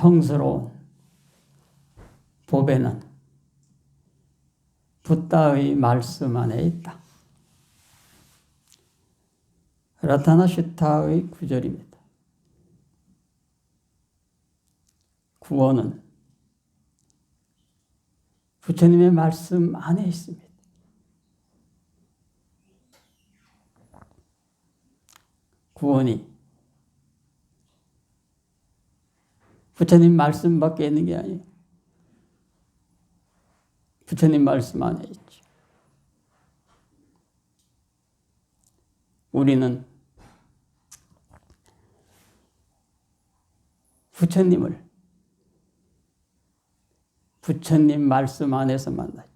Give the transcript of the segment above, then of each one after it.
성스러운 법에는 붓다의 말씀 안에 있다. 라타나 슈타의 구절입니다. 구원은 부처님의 말씀 안에 있습니다. 구원이 부처님 말씀밖에 있는 게 아니에요. 부처님 말씀 안에 있죠. 우리는 부처님을 부처님 말씀 안에서 만나죠.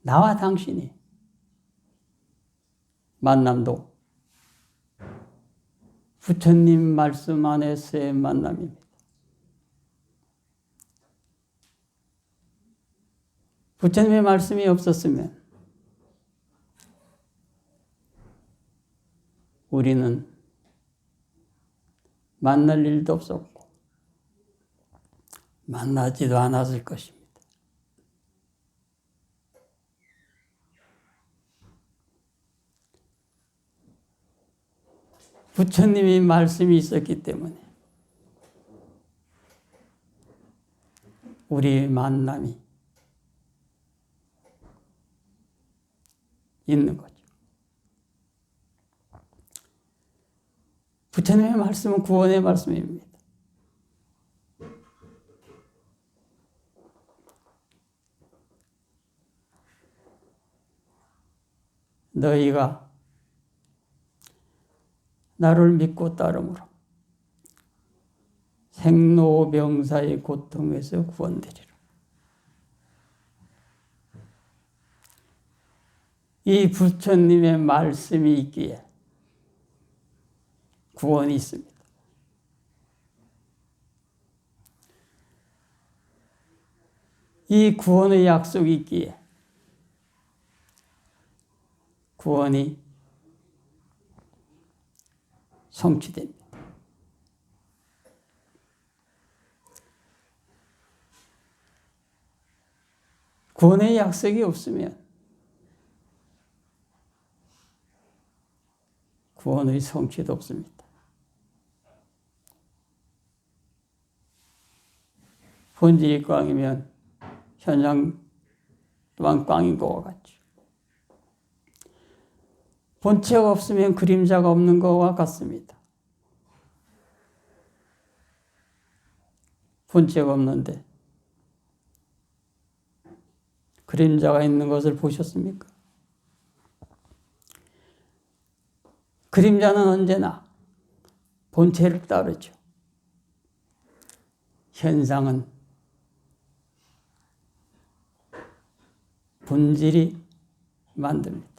나와 당신이 만남도 부처님 말씀 안에서의 만남입니다. 부처님의 말씀이 없었으면 우리는 만날 일도 없었고 만나지도 않았을 것입니다. 부처님이 말씀이 있었기 때문에 우리 만남이 있는 거죠. 부처님의 말씀은 구원의 말씀입니다. 너희가 나를 믿고 따름으로 생로병사의 고통에서 구원되리라. 이 부처님의 말씀이 있기에 구원이 있습니다. 이 구원의 약속이 있기에 구원이 성취됩니다. 구원의 약속이 없으면 구원의 성취도 없습니다. 본질이 꽝이면 현장 또한 꽝인 것과 같죠. 본체가 없으면 그림자가 없는 것과 같습니다. 본체가 없는데 그림자가 있는 것을 보셨습니까? 그림자는 언제나 본체를 따르죠. 현상은 본질이 만듭니다.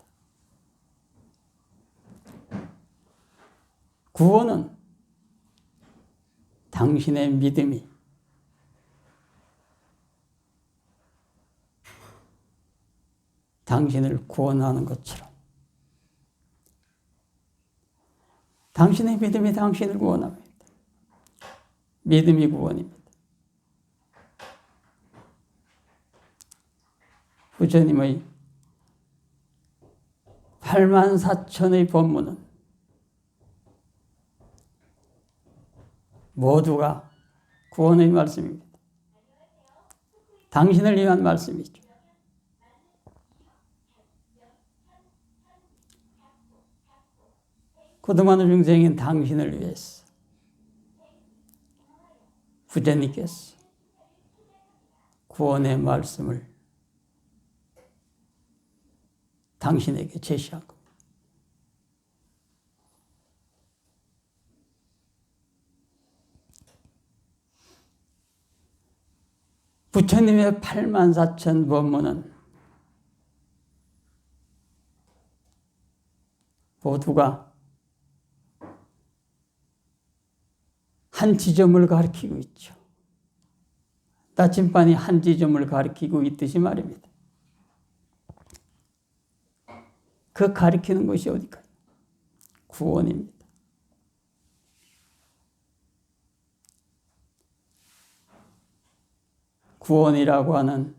구원은 당신의 믿음이 당신을 구원하는 것처럼 당신의 믿음이 당신을 구원합니다. 믿음이 구원입니다. 부처님의 8만 4천의 법문은 모두가 구원의 말씀입니다. 당신을 위한 말씀이죠. 그동안의 중생인 당신을 위해서 부처님께서 구원의 말씀을 당신에게 제시한 겁니다. 부처님의 8만 4천 법문은 모두가 한 지점을 가리키고 있죠. 나침반이 한 지점을 가리키고 있듯이 말입니다. 그 가리키는 것이 어디까요? 구원입니다. 구원이라고 하는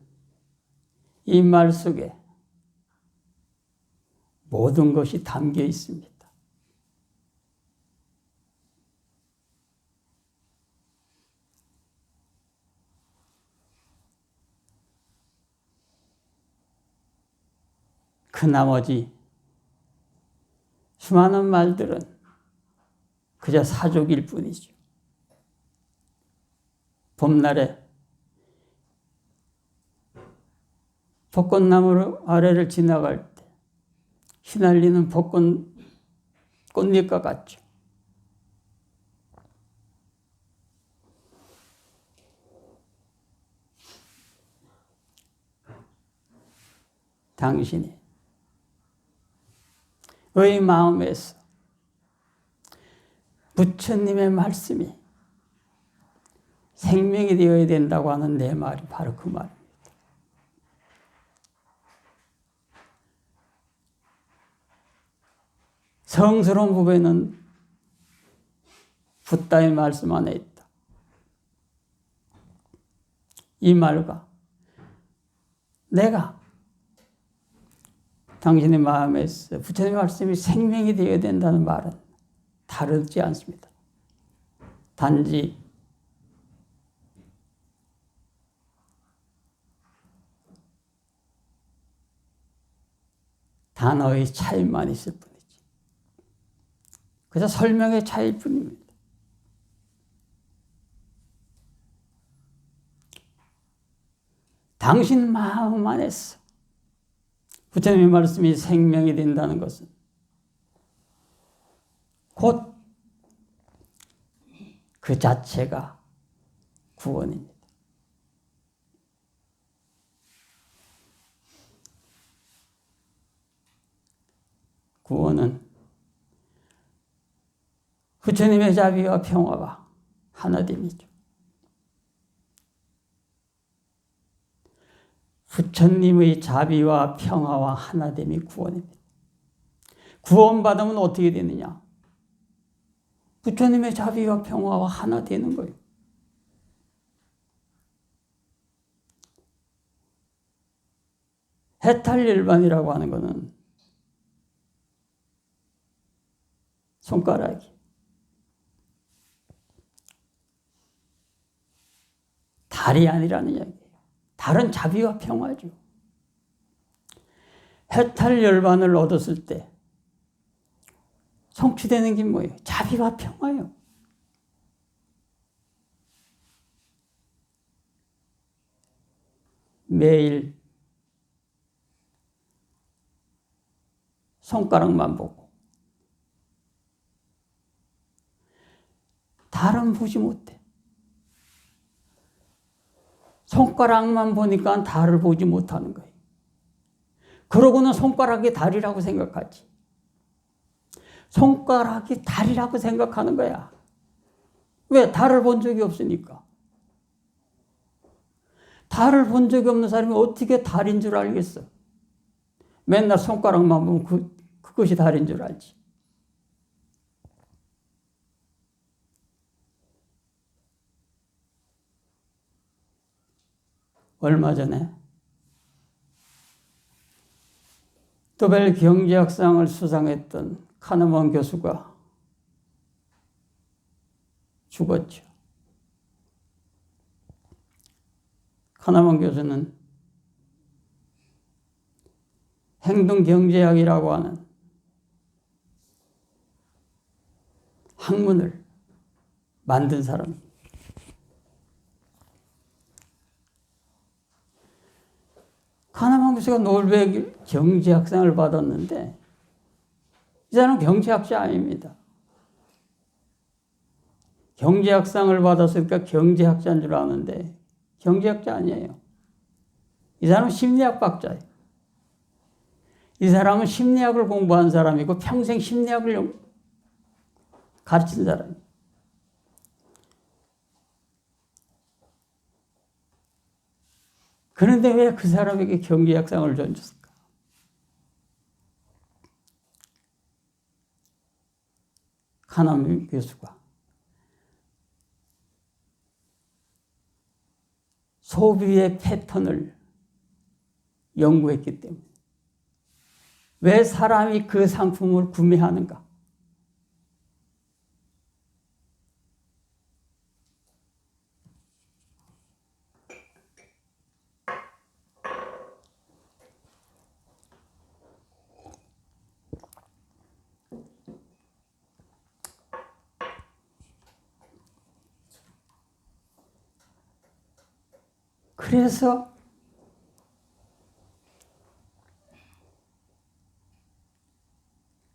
이 말 속에 모든 것이 담겨 있습니다. 그 나머지 수많은 말들은 그저 사족일 뿐이죠. 봄날에 벚꽃나무 아래를 지나갈 때 휘날리는 벚꽃 꽃잎과 같죠. 당신이 의 마음에서 부처님의 말씀이 생명이 되어야 된다고 하는 내 말이 바로 그 말입니다. 성스러운 부분은 붓다의 말씀 안에 있다. 이 말과 내가 당신의 마음에서 부처님의 말씀이 생명이 되어야 된다는 말은 다르지 않습니다. 단지 단어의 차이만 있을 뿐 그저 설명의 차이일 뿐입니다. 당신 마음 안에서 부처님의 말씀이 생명이 된다는 것은 곧 그 자체가 구원입니다. 구원은 부처님의 자비와 평화가 하나됨이죠. 부처님의 자비와 평화와 하나됨이 구원입니다. 구원받으면 어떻게 되느냐? 부처님의 자비와 평화와 하나 되는 거예요. 해탈일반이라고 하는 것은 손가락이 달이 아니라는 이야기예요. 달은 자비와 평화죠. 해탈 열반을 얻었을 때 성취되는 게 뭐예요? 자비와 평화요. 매일 손가락만 보고 달은 보지 못해. 손가락만 보니까 달을 보지 못하는 거예요. 그러고는 손가락이 달이라고 생각하지. 손가락이 달이라고 생각하는 거야. 왜? 달을 본 적이 없으니까. 달을 본 적이 없는 사람이 어떻게 달인 줄 알겠어? 맨날 손가락만 보면 그, 그것이 달인 줄 알지. 얼마 전에 노벨 경제학상을 수상했던 카네먼 교수가 죽었죠. 카네먼 교수는 행동경제학이라고 하는 학문을 만든 사람입니다. 카나만 교수가 노벨 경제학상을 받았는데 이 사람은 경제학자 아닙니다. 경제학상을 받았으니까 경제학자인 줄 아는데 경제학자 아니에요. 이 사람은 심리학 박자예요. 이 사람은 심리학을 공부한 사람이고 평생 심리학을 가르친 사람이에요. 그런데 왜 그 사람에게 경제학상을 줬을까? 하나미 교수가 소비의 패턴을 연구했기 때문에 왜 사람이 그 상품을 구매하는가? 그래서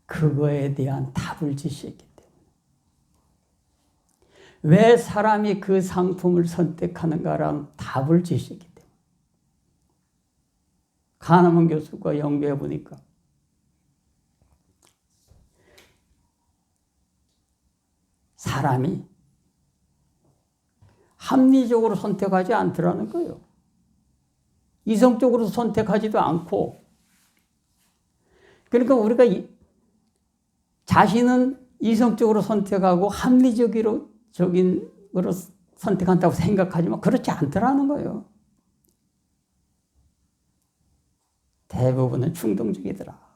그거에 대한 답을 지시했기 때문에 왜 사람이 그 상품을 선택하는가라는 답을 지시했기 때문에 가나먼 교수가 연구해 보니까 사람이 합리적으로 선택하지 않더라는 거예요. 이성적으로 선택하지도 않고. 그러니까 우리가 자신은 이성적으로 선택하고 합리적으로 적인 으로 선택한다고 생각하지만 그렇지 않더라는 거예요. 대부분은 충동적이더라.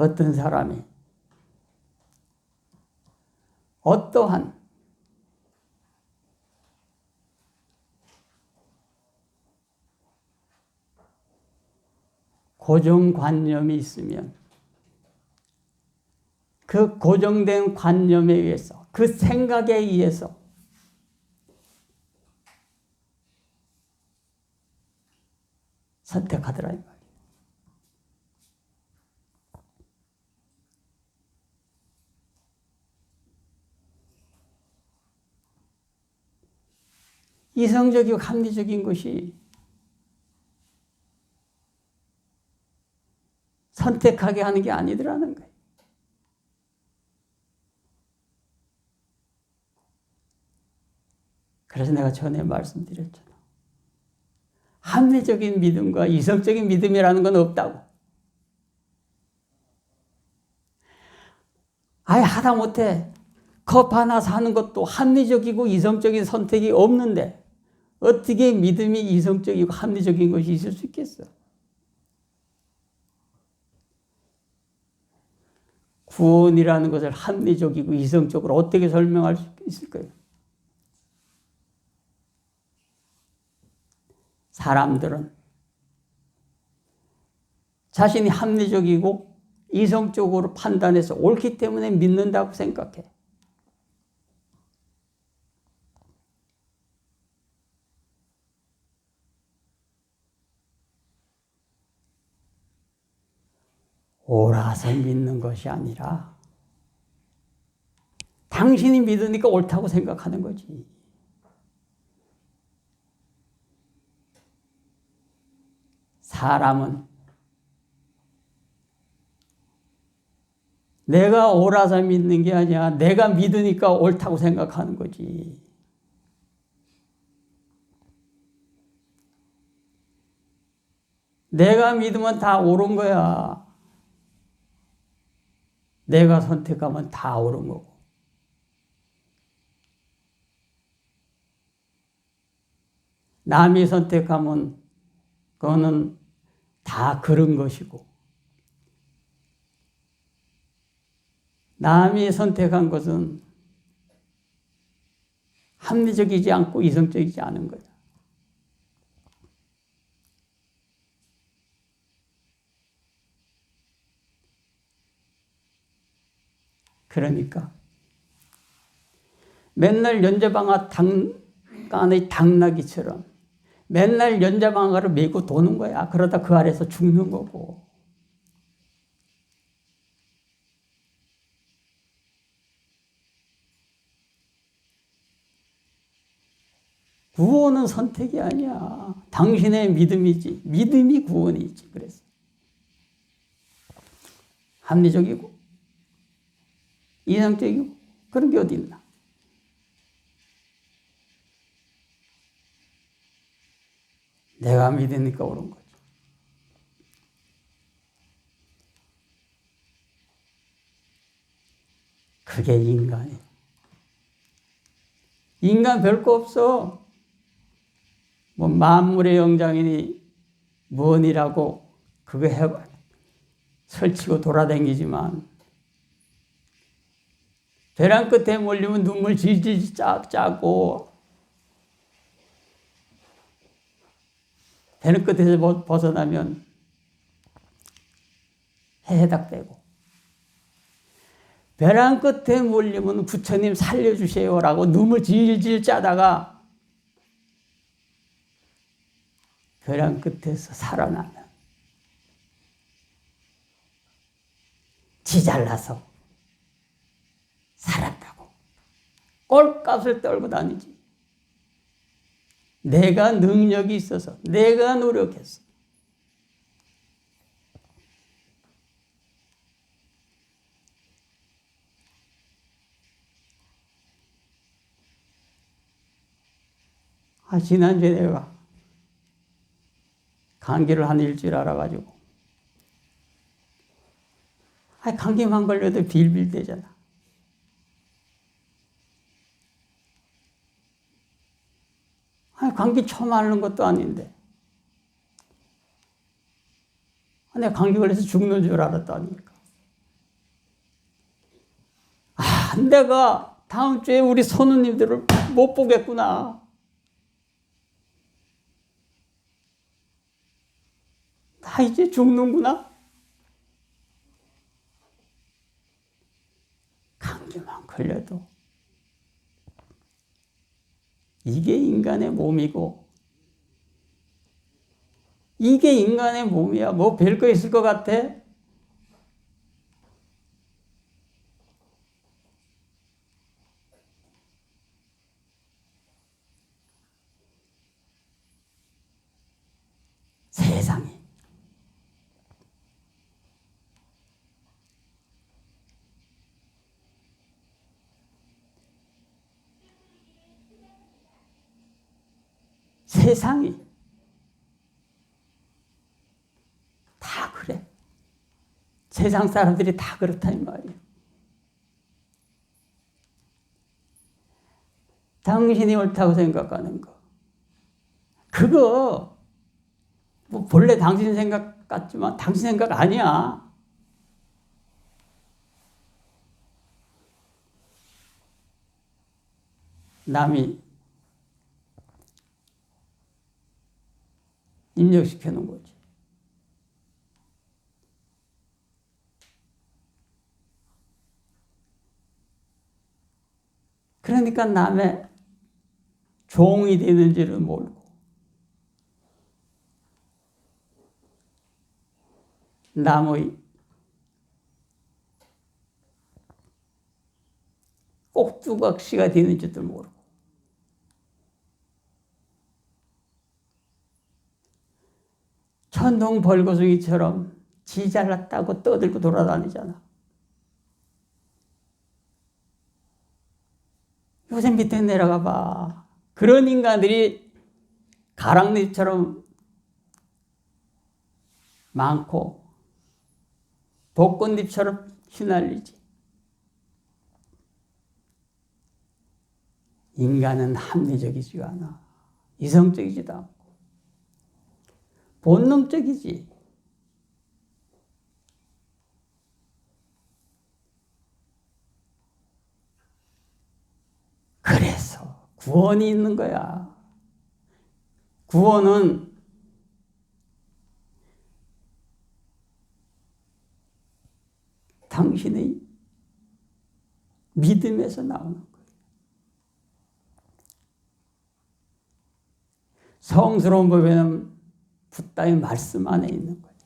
어떤 사람이 어떠한 고정관념이 있으면 그 고정된 관념에 의해서 그 생각에 의해서 선택하더라. 이성적이고 합리적인 것이 선택하게 하는 게 아니더라는 거예요. 그래서 내가 전에 말씀드렸잖아. 합리적인 믿음과 이성적인 믿음이라는 건 없다고. 아예 하다못해 컵 하나 사는 것도 합리적이고 이성적인 선택이 없는데 어떻게 믿음이 이성적이고 합리적인 것이 있을 수 있겠어? 구원이라는 것을 합리적이고 이성적으로 어떻게 설명할 수 있을까요? 사람들은 자신이 합리적이고 이성적으로 판단해서 옳기 때문에 믿는다고 생각해. 옳아서 믿는 것이 아니라 당신이 믿으니까 옳다고 생각하는 거지. 사람은 내가 옳아서 믿는 게 아니야. 내가 믿으니까 옳다고 생각하는 거지. 내가 믿으면 다 옳은 거야. 내가 선택하면 다 옳은 거고. 남이 선택하면 그거는 다 그런 것이고. 남이 선택한 것은 합리적이지 않고 이성적이지 않은 거야. 그러니까 맨날 연자방아 당간의 당나귀처럼 맨날 연자방아를 메고 도는 거야. 그러다 그 아래서 죽는 거고. 구원은 선택이 아니야. 당신의 믿음이지. 믿음이 구원이지. 그래서. 합리적이고, 이상적이고 그런 게 어디 있나? 내가 믿으니까 옳은 거죠. 그게 인간이에요. 인간 별거 없어. 뭐 만물의 영장이니 무언이라고 그거 해 설치고 돌아다니지만 벼랑 끝에 몰리면 눈물 질질 짜, 짜고. 배는 끝에서 벗- 벗어나면 해닥 되고. 벼랑 끝에 몰리면 부처님 살려주세요라고 눈물 질질 짜다가 벼랑 끝에서 살아나면 지 잘나서 살았다고. 꼴값을 떨고 다니지. 내가 능력이 있어서 내가 노력했어. 아, 지난주에 내가 감기를 한 일주일 알아가지고. 아, 감기만 걸려도 빌빌대잖아. 감기 처음 앓는 것도 아닌데. 아, 내가 감기 걸려서 죽는 줄 알았다니까. 아, 내가 다음 주에 우리 선우님들을 못 보겠구나. 나 이제 죽는구나. 감기만 걸려도 이게 인간의 몸이고 이게 인간의 몸이야. 뭐 별거 있을 것 같아? 세상이 세상이 다 그래. 세상 사람들이 다 그렇다 이 말이야. 당신이 옳다고 생각하는 거. 그거 뭐 본래 당신 생각 같지만 당신 생각 아니야. 남이 입력시켜 놓은 거지. 그러니까 남의 종이 되는지를 모르고 남의 꼭두각시가 되는지도 모르고 천둥 벌거숭이처럼 지 잘났다고 떠들고 돌아다니잖아. 요새 밑에 내려가 봐. 그런 인간들이 가랑잎처럼 많고 벚꽃잎처럼 휘날리지. 인간은 합리적이지가 않아. 이성적이지도 않고. 본능적이지. 그래서 구원이 있는 거야. 구원은 당신의 믿음에서 나오는 거예요. 성스러운 법에는 붓다의 말씀 안에 있는 거예요.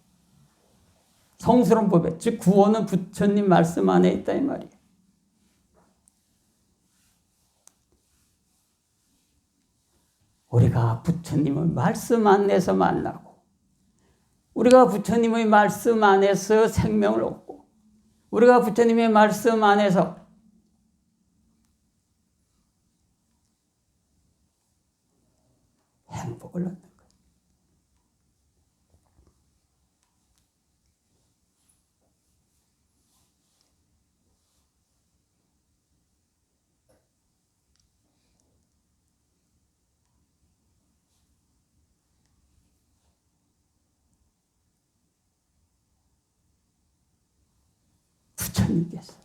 성스러운 법에, 즉 구원은 부처님 말씀 안에 있다 이 말이에요. 우리가 부처님의 말씀 안에서 만나고, 우리가 부처님의 말씀 안에서 생명을 얻고, 우리가 부처님의 말씀 안에서 행복을 얻는 거예요. 부처님께서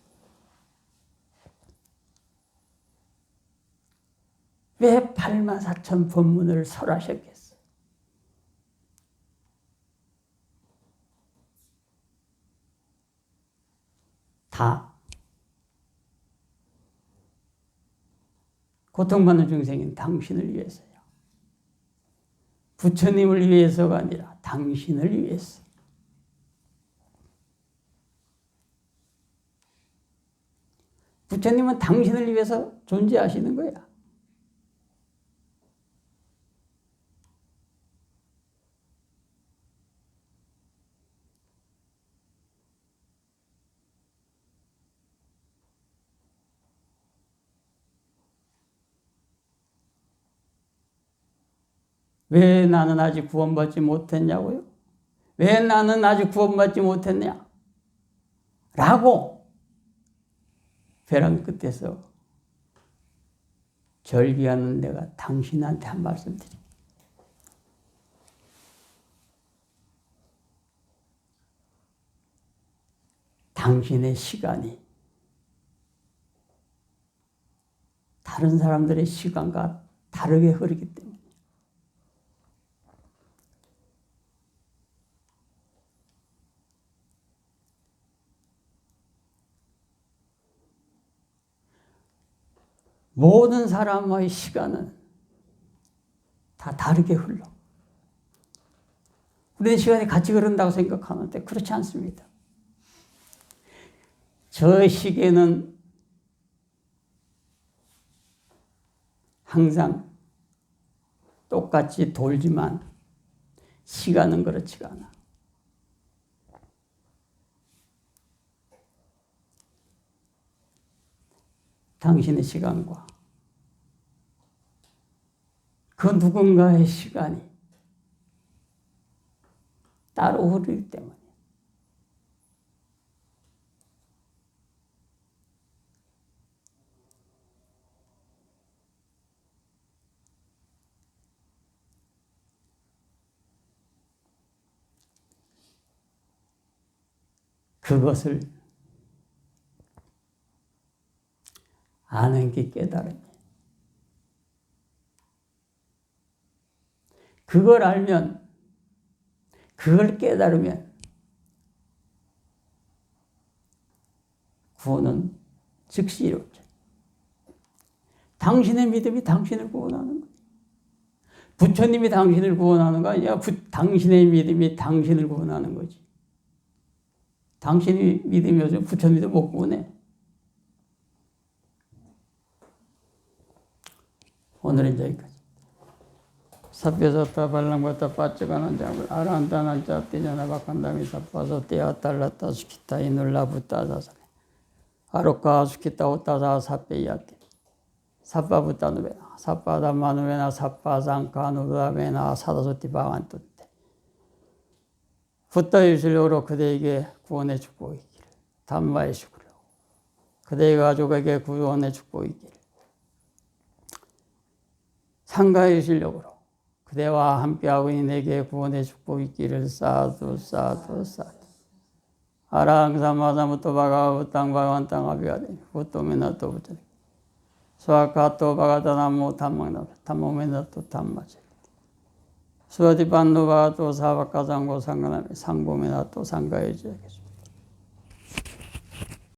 왜 8만 4천 법문을 설하셨겠어? 다 고통받는 중생인 당신을 위해서요. 부처님을 위해서가 아니라 당신을 위해서. 부처님은 당신을 위해서 존재하시는 거야. 왜 나는 아직 구원받지 못했냐고요? 왜 나는 아직 구원받지 못했냐? 라고 벼랑 끝에서 절기하는 내가 당신한테 한 말씀 드립니다. 당신의 시간이 다른 사람들의 시간과 다르게 흐르기 때문에 모든 사람의 시간은 다 다르게 흘러. 우리의 시간이 같이 흐른다고 생각하는데 그렇지 않습니다. 저 시계는 항상 똑같이 돌지만 시간은 그렇지가 않아. 당신의 시간과 그 누군가의 시간이 따로 흐르기 때문에 그것을 아는 게 깨달음이에요. 그걸 알면, 그걸 깨달으면, 구원은 즉시 이루어져. 당신의 믿음이 당신을 구원하는 거예요. 부처님이 당신을 구원하는 거 아니야. 부, 당신의 믿음이 당신을 구원하는 거지. 당신이 믿음이 없으면 부처님도 못 구원해. 오늘은 여기까지. 삽벼졌다 발랑봤다 빠져가는 잡을 아란다난 짭디잖아 박한다미 삽빠서 떼어 달랐다 수키타 이눌라 붙다 자사 아로카 수키타 오타자 삽배야테 삽바붙다 누베나 삽바다 마누베나 삽바상카 누다베나 사다소티 바완토테 붙다 유실력으로 그대에게 구원의 축복이 있기를. 담마의 축으로 그대의 가족에게 구원의 축복이 있기를. 상가의 실력으로 그대와 함께하고 내게 구원의 축복이 있기를 사두 사두 사두 아랑사 마사무토 바가우 땅바관 땅아비가데 후토메나 또 부터 수아카토 바가다 나무 탐망나 탐모메나 또 탐마제 수아디반노 바또 사바카장고 상가나메 상보메나 또 지하겠습니다.